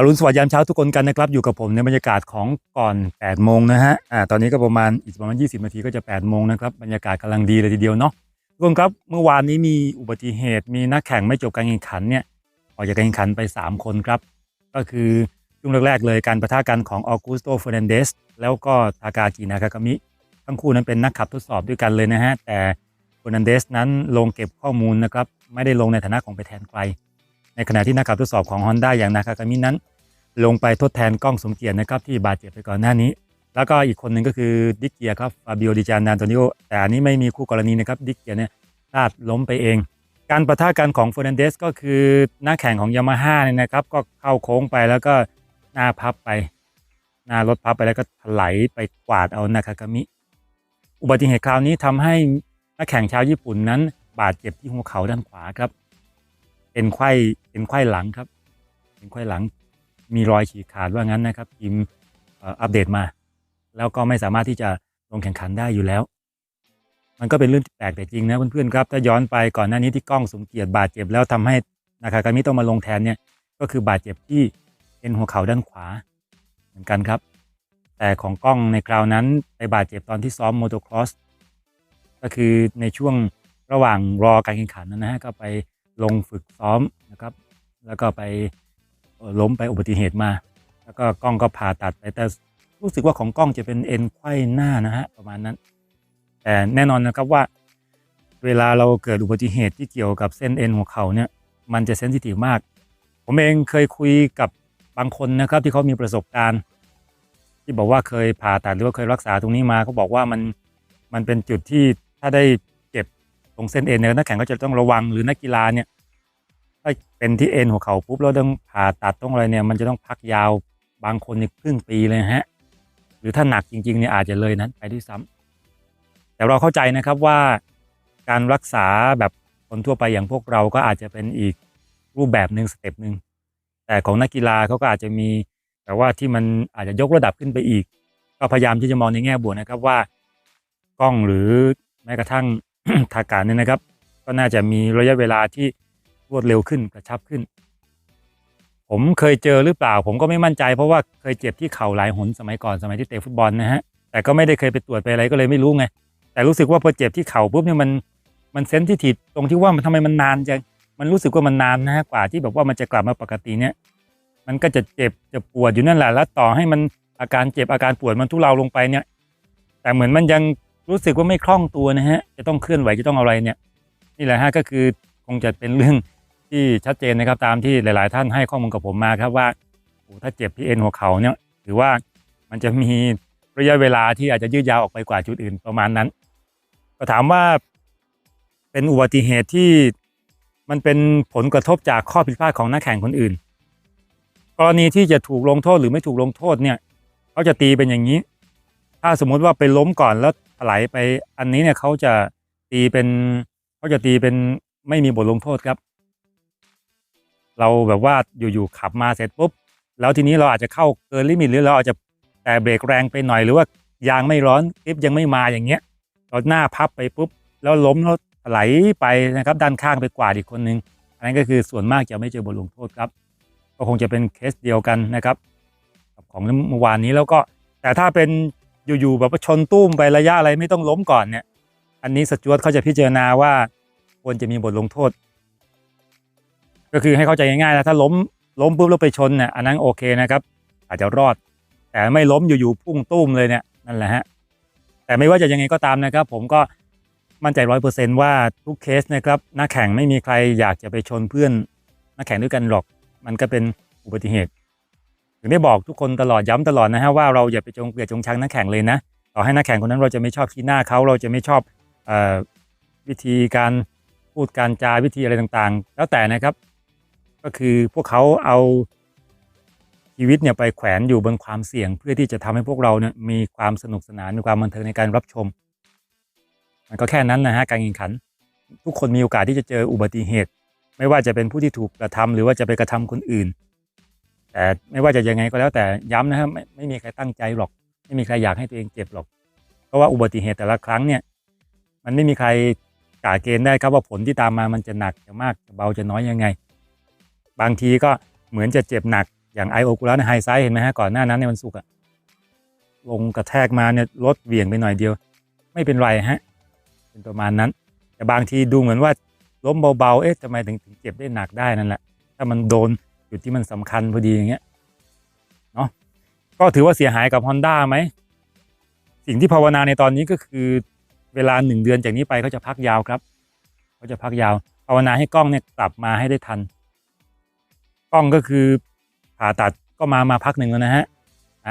อรุณสวัสดิ์ยามเช้าทุกคนกันนะครับอยู่กับผมในบรรยากาศของก่อน8โมงนะฮะอ่าตอนนี้ก็ประมาณอีกประมาณ 20 นาทีก็จะ8โมงนะครับบรรยากาศกำลังดีเลยทีเดียวเนาะทุกคนครับเมื่อวานนี้มีอุบัติเหตุ มีนักแข่งไม่จบการแข่งขันเนี่ยออกจากการแข่งขันไป 3 คนครับ ก็คือช่วงแรกๆเลยการประทะกันของออกุสโตเฟรนเดสแล้วก็ทากากินากากามิ ทั้งคู่นั้นเป็นนักขับทดสอบด้วยกันเลยนะฮะแต่เฟรนเดสนั้นลงเก็บข้อมูลนะครับไม่ได้ลงในฐานะของไปแทนใคร ในขณะที่นักขับทดสอบของ Honda อย่างนากากามินั้น ลงไปทดแทนกล้องสมเกียรตินะครับที่บาดเจ็บไปก่อนหน้านี้ แล้วก็อีกคนหนึ่งก็คือดิกเกียครับฟาบิโอดิจานานโตนิโอแต่อันนี้ไม่มีคู่กรณีนะครับดิกเกียเนี่ยพลาดล้มไปเอง การประทะกันของเฟอร์นันเดสก็คือหน้าแข่งของยามาฮ่าเนี่ยนะครับก็เข้าโค้งไปแล้วก็หน้าพับไปหน้ารถพับไปแล้วก็ถลายไปกวาดเอานากากามิอุบัติเหตุคราวนี้ทำให้นักแข่งชาวญี่ปุ่นนั้นบาดเจ็บที่หัวเข่าด้านขวาครับ เป็นไข้ เป็นไขว้หลังครับ เป็นไขว้หลัง มีรอยฉีกขาดว่างั้นนะครับทีมอัปเดตมา แล้วก็ไม่สามารถที่จะลงแข่งขันได้อยู่แล้ว มันก็เป็นเรื่องที่แปลกแต่จริงนะเพื่อนๆครับ ถ้าย้อนไปก่อนหน้านี้ที่กล้องสมเกียรติบาดเจ็บแล้วทำให้นาคากามิต้องมาลงแทนเนี่ยก็คือบาดเจ็บที่เอ็นหัวเข่าด้านขวาเหมือนกันครับ แต่ของกล้องในคราวนั้นไปบาดเจ็บตอนที่ซ้อมโมโตครอสก็คือในช่วงระหว่างรอการแข่งขันนะฮะก็ไปลงฝึกซ้อมนะครับ แล้วก็ไปล้มไปอุบัติเหตุมา แล้วก็กล้องก็ผ่าตัดไปแต่รู้สึกว่าของกล้องจะเป็นเอ็นไขว้หน้านะฮะประมาณนั้น แต่แน่นอนนะครับว่า เวลาเราเกิดอุบัติเหตุที่เกี่ยวกับเส้นเอ็นหัวเข่าเนี่ยมันจะเซนซิทีฟมาก ผมเองเคยคุยกับบางคนนะครับที่เขามีประสบการณ์ ที่บอกว่าเคยผ่าตัดหรือว่าเคยรักษาตรงนี้มาเขาบอกว่ามันมันเป็นจุดที่ถ้าได้เจ็บตรงเส้นเอ็นเนี่ยนักแข่งก็จะต้องระวังหรือนักกีฬาเนี่ย ถ้าเป็นที่เอ็นหัวเข่าปุ๊บแล้วต้องผ่าตัดต้องอะไรเนี่ย มันจะต้องพักยาวบางคนในครึ่งปีเลยฮะ หรือถ้าหนักจริงๆเนี่ยอาจจะเลยนั้นไปด้วยซ้ำแต่เราเข้าใจนะครับว่าการรักษาแบบคนทั่วไปอย่างพวกเราก็อาจจะเป็นอีกรูปแบบหนึ่งสเต็ปหนึ่งแต่ของนักกีฬาเขาก็อาจจะมีแต่ว่าที่มันอาจจะยกระดับขึ้นไปอีก ก็พยายามที่จะมองในแง่บวกนะครับว่ากล้องหรือแม้กระทั่งทาการเนี่ยนะครับ ก็น่าจะมีระยะเวลาที่ รวดเร็วขึ้นกระชับขึ้น ผมเคยเจอหรือเปล่า ผมก็ไม่มั่นใจเพราะว่าเคยเจ็บที่เข่าหลายหนสมัยก่อนสมัยที่เตะฟุตบอลนะฮะแต่ก็ไม่ได้เคยไปตรวจไปอะไรก็เลยไม่รู้ไง แต่รู้สึกว่าพอเจ็บที่เข่าปุ๊บเนี่ยมันมันเซนซิทีฟตรงที่ว่ามันทำไมมันนานจังมันรู้สึกว่ามันนานนะฮะกว่าที่แบบว่ามันจะกลับมาปกติเนี่ยมันก็จะเจ็บจะปวดอยู่นั่นแหละแล้วต่อให้มันอาการเจ็บอาการปวดมันทุเลาลงไปเนี่ย แต่เหมือนมันยังรู้สึกว่าไม่คล่องตัวนะฮะ จะต้องเคลื่อนไหวจะต้องอะไรเนี่ย นี่แหละฮะก็คือคงจะเป็นเรื่อง ที่ชัดเจนนะครับตามที่หลาย ๆ ท่านให้ข้อมูลกับผมมาครับว่าถ้าเจ็บที่เอ็นหัวเข่าเนี่ยถือว่ามันจะมีระยะเวลาที่อาจจะยืดยาวออกไปกว่าจุดอื่นประมาณนั้น ก็ถามว่าเป็นอุบัติเหตุที่มันเป็นผลกระทบจากข้อผิดพลาดของนักแข่งคนอื่น กรณีที่จะถูกลงโทษหรือไม่ถูกลงโทษเนี่ยเขาจะตีเป็นอย่างนี้ ถ้าสมมุติว่าไปล้มก่อนแล้วถลายไปอันนี้เนี่ยเขาจะตีเป็นเขาจะตีเป็นไม่มีบทลงโทษครับ เราแบบว่าอยู่ๆขับมาเสร็จปุ๊บ แล้วทีนี้เราอาจจะเข้าเกินลิมิตหรือเราอาจจะแต่เบรกแรงไปหน่อยหรือว่ายางไม่ร้อนกริปยังไม่มาอย่างเงี้ยเราหน้าพับไปปุ๊บ แล้วล้มแล้วไหลไปนะครับด้านข้างไปกวาดอีกคนนึงอันนั้นก็คือส่วนมากจะไม่เจอบทลงโทษครับก็คงจะเป็นเคสเดียวกันนะครับกับของเมื่อวานนี้แล้วก็แต่ถ้าเป็นอยู่ๆแบบว่าชนตุ้มไประยะอะไรไม่ต้องล้มก่อนเนี่ย อันนี้สจวตเขาจะพิจารณาว่าควรจะมีบทลงโทษ ก็คือให้เข้าใจง่ายๆนะถ้าล้มล้มปุ๊บแล้วไปชนเนี่ยอันนั้นโอเคนะครับ อาจจะรอด แต่ไม่ล้มอยู่ๆพุ่งตุ้มเลยเนี่ยนั่นแหละฮะแต่ไม่ว่าจะยังไงก็ตามนะครับ ผมก็มั่นใจร้อยเปอร์เซนว่าทุกเคสนะครับนักแข่งไม่มีใครอยากจะไปชนเพื่อนนักแข่งด้วยกันหรอก มันก็เป็นอุบัติเหตุ ถึงได้บอกทุกคนตลอดย้ำตลอดนะฮะว่าเราอย่าไปจงเกลียดจงชังนักแข่งเลยนะต่อให้นักแข่งคนนั้นเราจะไม่ชอบขี้หน้าเขาเราจะไม่ชอบอวิธีการพูดการจาวิธีอะไรต่างๆ แล้วแต่นะครับ ก็คือพวกเขาเอาชีวิตเนี่ยไปแขวนอยู่บนความเสี่ยง เพื่อที่จะทำให้พวกเราเนี่ยมีความสนุกสนานมีความบันเทิงในการรับชม มันก็แค่นั้นนะฮะการแข่งขัน ทุกคนมีโอกาสที่จะเจออุบัติเหตุ ไม่ว่าจะเป็นผู้ที่ถูกกระทำหรือว่าจะไปกระทำคนอื่น แต่ไม่ว่าจะยังไงก็แล้วแต่ย้ำนะครับไม่ไม่มีใครตั้งใจหรอก ไม่มีใครอยากให้ตัวเองเจ็บหรอก เพราะว่าอุบัติเหตุแต่ละครั้งเนี่ยมันไม่มีใครกาเกณฑ์ได้ครับว่าผลที่ตามมามันจะหนักจะมากจะเบาจะน้อยยังไง บางทีก็เหมือนจะเจ็บหนักอย่างไอโอกูลัสไฮไซด์เห็นไหมฮะก่อนหน้านั้นในวันศุกร์อะลงกระแทกมาเนี่ยรถเหวี่ยงไปหน่อยเดียว ไม่เป็นไรฮะเป็นประมาณนั้น แต่บางทีดูเหมือนว่าล้มเบาๆเอ๊ะทำไมถึงถึงเจ็บได้หนักได้นั่นแหละ ถ้ามันโดนจุดที่มันสำคัญพอดีอย่างเงี้ยเนาะก็ถือว่าเสียหายกับ Honda ไหม สิ่งที่ภาวนาในตอนนี้ก็คือเวลาหนึ่งเดือนจากนี้ไปเขาจะพักยาวครับเขาจะพักยาว ภาวนาให้กล้องเนี่ยกลับมาให้ได้ทัน กล้องก็คือผ่าตัดก็มามาพักหนึ่งแล้วนะฮะ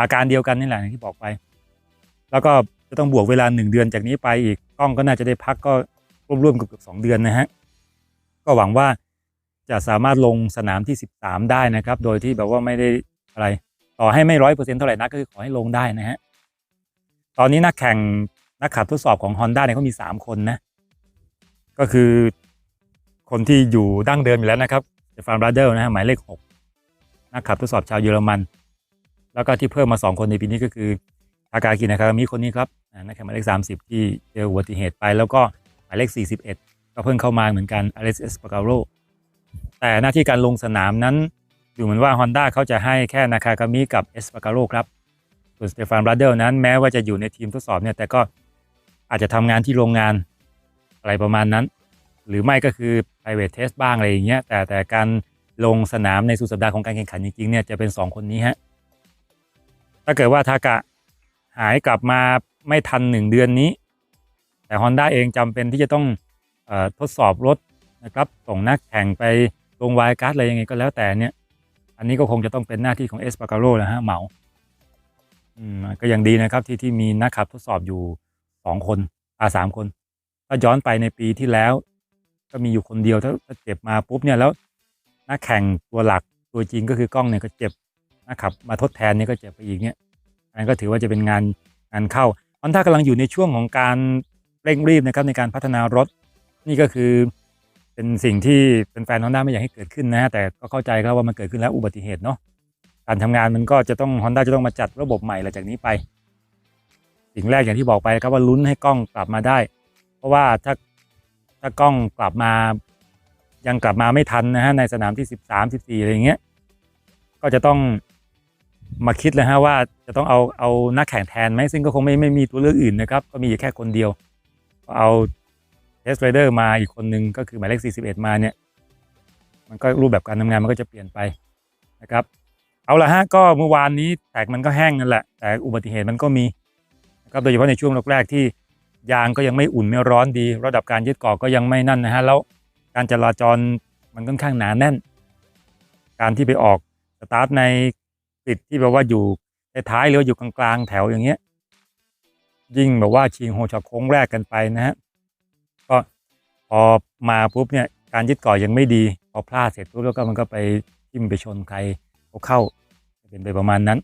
อาการเดียวกันนี่แหละที่บอกไป แล้วก็จะต้องบวกเวลาหนึ่งเดือนจากนี้ไปอีกกล้องก็น่าจะได้พักก็ร่วมๆกับเกือบสองเดือนนะฮะก็หวังว่าจะสามารถลงสนามที่ 13 ได้นะครับ โดยที่แบบว่าไม่ได้อะไร ต่อให้ไม่ร้อยเปอร์เซ็นต์เท่าไหร่นักก็คือขอให้ลงได้นะฮะตอนนี้นักแข่งนักขับทดสอบของ Honda เนี่ยเขามี 3 คนนะ ก็คือคนที่อยู่ดั้งเดิมอยู่แล้วนะครับ เจฟานบราเดลนะฮะหมายเลข6นักขับทดสอบชาวเยอรมัน แล้วก็ที่เพิ่มมา 2 คนในปีนี้ก็คือทากากินะครับมีคนนี้ครับนักแข่งหมายเลข 30 ที่เจออุบัติเหตุไป แล้วก็หมายเลข 41 ก็เพิ่งเข้ามาเหมือนกันอเล็กซ์เอสปาการโรแต่หน้าที่การลงสนามนั้นดูเหมือนว่า Honda เขาจะให้แค่นาคากามิกับเอสปาการโรครับส่วนสเตฟานบราเดลนั้นแม้ว่าจะอยู่ในทีมทดสอบเนี่ยแต่ก็อาจจะทำงานที่โรงงานอะไรประมาณนั้น หรือไม่ก็คือ private test บ้างอะไรอย่างเงี้ยแต่แต่การลงสนามในสุดสัปดาห์ของการแข่งขันจริงๆเนี่ยจะเป็น 2 คนนี้ฮะถ้าเกิดว่าทากะหายกลับมาไม่ทัน 1 เดือนนี้ แต่ Honda เองจำเป็นที่จะต้องออทดสอบรถนะครับส่งนักแข่งไปลงวายการ์ดอะไรยังไงก็แล้วแต่เนี่ยอันนี้ก็คงจะต้องเป็นหน้าที่ของเอสปาการโรแล้วฮะเหมาอืมก็ยังดีนะครับที่ที่มีนักขับทดสอบอยู่สองคนอาสามคน ถ้าย้อนไปในปีที่แล้ว ก็มีอยู่คนเดียวถ้าเจ็บมาปุ๊บเนี่ยแล้วนักแข่งตัวหลักตัวจริงก็คือกล้องเนี่ยก็เจ็บนักขับมาทดแทนเนี่ยก็เจ็บไปอีกเนี่ยอันนั้นก็ถือว่าจะเป็นงานงานเข้าฮอนด้ากำลังอยู่ในช่วงของการเร่งรีบนะครับในการพัฒนารถ นี่ก็คือเป็นสิ่งที่เป็นแฟนฮอนด้าไม่อยากให้เกิดขึ้นนะฮะแต่ก็เข้าใจครับว่ามันเกิดขึ้นแล้วอุบัติเหตุเนาะการทำงานมันก็จะต้อง Honda จะต้องมาจัดระบบใหม่หลังจากนี้ไป สิ่งแรกอย่างที่บอกไปครับว่าลุ้นให้กล้องกลับมาได้ เพราะว่าถ้า ถ้ากล้องกลับมายังกลับมาไม่ทันนะฮะในสนามที่13 14อะไรอย่างเงี้ยก็จะต้องมาคิดเลยฮะว่าจะต้องเอาเอานักแข่งแทนไหมซึ่งก็คงไม่ไม่มีตัวเลือกอื่นนะครับ ก็มีอยู่แค่คนเดียวก็เอาเทสไรเดอร์มาอีกคนนึงก็คือหมายเลข 41 มาเนี่ย มันก็รูปแบบการทำงานมันก็จะเปลี่ยนไปนะครับ เอาละฮะก็เมื่อวานนี้แตกมันก็แห้งนั่นแหละ แต่อุบัติเหตุมันก็มีนะครับโดยเฉพาะในช่วงแรกๆที่ ยางก็ยังไม่อุ่นไม่ร้อนดี ระดับการยึดเกาะก็ยังไม่นั่นนะฮะแล้วการจราจรมันค่อนข้างหนาแน่น การที่ไปออกสตาร์ทในติดที่แบบว่าอยู่ในท้ายหรืออยู่กลางๆแถวอย่างเงี้ย ยิ่งแบบว่าชิงโฮชอตโค้งแรกกันไปนะฮะก็พอมาปุ๊บเนี่ยการยึดเกาะยังไม่ดี พอพลาดเสร็จปุ๊บแล้วก็มันก็ไปทิ่มไปชนใครเขาเข้าเป็นไปประมาณนั้น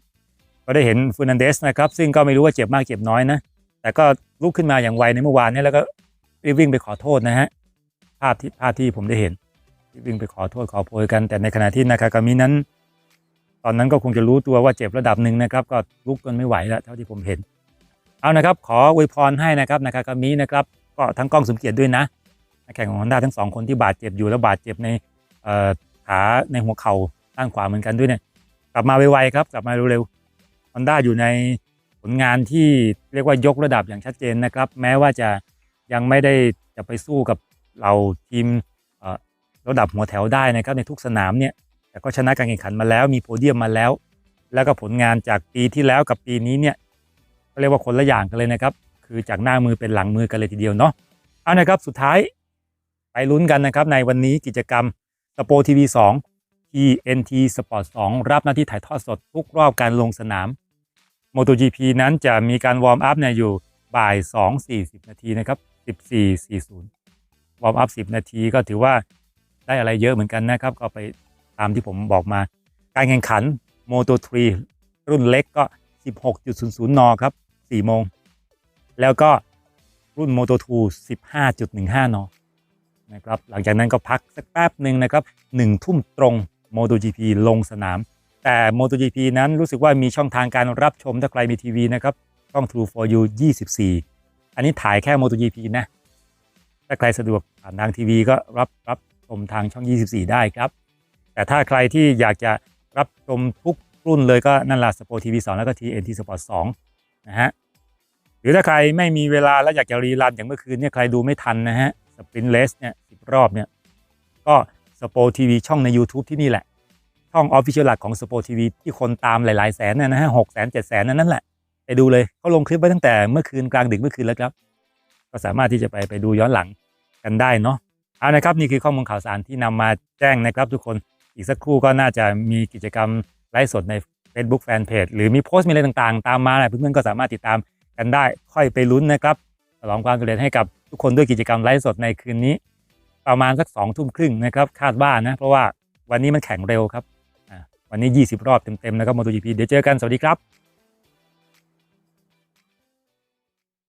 ก็ได้เห็นฟูนันเดสนะครับ ซึ่งก็ไม่รู้ว่าเจ็บมากเจ็บน้อยนะ แต่ก็ลุกขึ้นมาอย่างไวในเมื่อวานนี้แล้วก็รีบวิ่งไปขอโทษนะฮะภาพที่ภาพที่ผมได้เห็นรีวิ่งไปขอโทษขอโพยกัน แต่ในขณะที่นากากามินั้น ตอนนั้นก็คงจะรู้ตัวว่าเจ็บระดับหนึ่งนะครับ ก็ลุกกันไม่ไหวแล้วเท่าที่ผมเห็น เอานะครับ ขออวยพรให้นะครับนากากามินะครับ ก็ทั้งกล้องสมเกียรติด้วยนะนักแข่งของฮอนด้าทั้งสองคนที่บาดเจ็บอยู่แล้วบาดเจ็บในขาในหัวเข่าด้านขวาเหมือนกันด้วยเนี่ยกลับมาไวๆครับ กลับมาเร็วๆ Honda อยู่ใน ลงานที่เรียกว่ายกระดับอย่างชัดเจนนะครับ แม้ว่าจะยังไม่ได้จะไปสู้กับเราทีมระดับหัวแถวได้นะครับในทุกสนามเนี่ยแต่ก็ชนะการแข่งขันมาแล้วมีโพเดียมมาแล้ว แล้วก็ผลงานจากปีที่แล้วกับปีนี้เนี่ยก็เรียกว่าคนละอย่างกันเลยนะครับ คือจากหน้ามือเป็นหลังมือกันเลยทีเดียวเนาะเอานะครับสุดท้ายไปลุ้นกันนะครับในวันนี้กิจกรรมสโปทีวี2 TNT Sport 2 รับหน้าที่ถ่ายทอดสดทุกรอบการลงสนาม MotoGP นั้นจะมีการวอร์มอัพเนี่ยอยู่บ่าย 2.40 นาทีนะครับ14.40 วอร์มอัพ 10 นาทีก็ถือว่าได้อะไรเยอะเหมือนกันนะครับ ก็ไปตามที่ผมบอกมา การแข่งขัน Moto3 รุ่นเล็กก็ 16.00 น ครับ 4 โมง แล้วก็รุ่น Moto2 15.15 น นะครับ หลังจากนั้นก็พักสักแป๊บหนึ่งนะครับหนึ่งทุ่มตรง MotoGP ลงสนาม แต่ MotoGP นั้นรู้สึกว่ามีช่องทางการรับชมถ้าใครมีทีวีนะครับ ช่อง True for You 24 อันนี้ถ่ายแค่ MotoGP นะ ถ้าใครสะดวกผ่านทางทีวีก็รับรับชมทางช่อง 24 ได้ครับ แต่ถ้าใครที่อยากจะรับชมทุกรุ่นเลยก็นั่นละสปอร์ทีวีสแล้วก็ TNT Sport 2นะฮะหรือถ้าใครไม่มีเวลาแล้วอยากจะรีรันอย่างเมื่อคืนเนี่ยใครดูไม่ทันนะฮะสปรินเลสเนี่ยสิบรอบเนี่ยก็สปอร์ทีวีช่องใน YouTube ที่นี่แหละ ช่องออฟฟิเชียลหลักของสปอร์ทีวีที่คนตามหลาย ๆ แสนเนี่ยนะฮะหกแสนเจ็ดแสนนั่นแหละ ไปดูเลยเขาลงคลิปไว้ตั้งแต่เมื่อคืนกลางดึกเมื่อคืนแล้วครับ ก็สามารถที่จะไปไปดูย้อนหลังกันได้เนาะเอานะครับนี่คือข้อมูลข่าวสารที่นำมาแจ้งนะครับทุกคนอีกสักครู่ก็น่าจะมีกิจกรรมไลฟ์สดใน Facebook Fanpage หรือมีโพสต์มีอะไรต่างๆ ตามมาแหละเพื่อนๆก็สามารถติดตามกันได้ค่อยไปลุ้นนะครับฉลองความสำเร็จให้กับทุกคนด้วยกิจกรรมไลฟ์สดในคืนนี้ ประมาณสักสองทุ่มครึ่งนะครับคาดว่านะเพราะว่าวันนี้มันแข่งเร็วครับ วันนี้ 20 รอบเต็มๆนะครับ MotoGP เดี๋ยวเจอกัน สวัสดีครับ